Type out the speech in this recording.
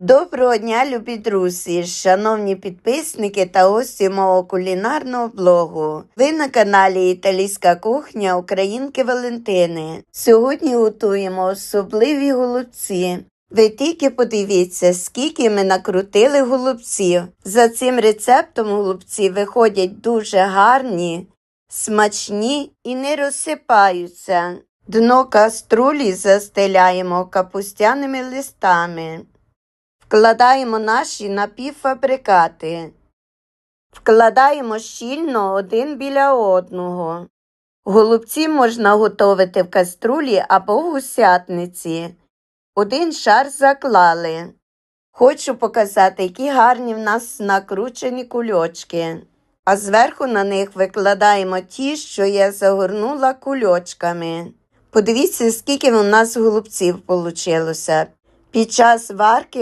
Доброго дня, любі друзі, шановні підписники та гості мого кулінарного блогу. Ви на каналі Італійська кухня Українки Валентини. Сьогодні готуємо особливі голубці. Ви тільки подивіться, скільки ми накрутили голубців. За цим рецептом голубці виходять дуже гарні, смачні і не розсипаються. Дно каструлі застеляємо капустяними листами. Вкладаємо наші напівфабрикати. Вкладаємо щільно один біля одного. Голубці можна готувати в каструлі або в гусятниці. Один шар заклали. Хочу показати, які гарні в нас накручені кульочки. А зверху на них викладаємо ті, що я загорнула кульочками. Подивіться, скільки у нас голубців вийшло. Під час варки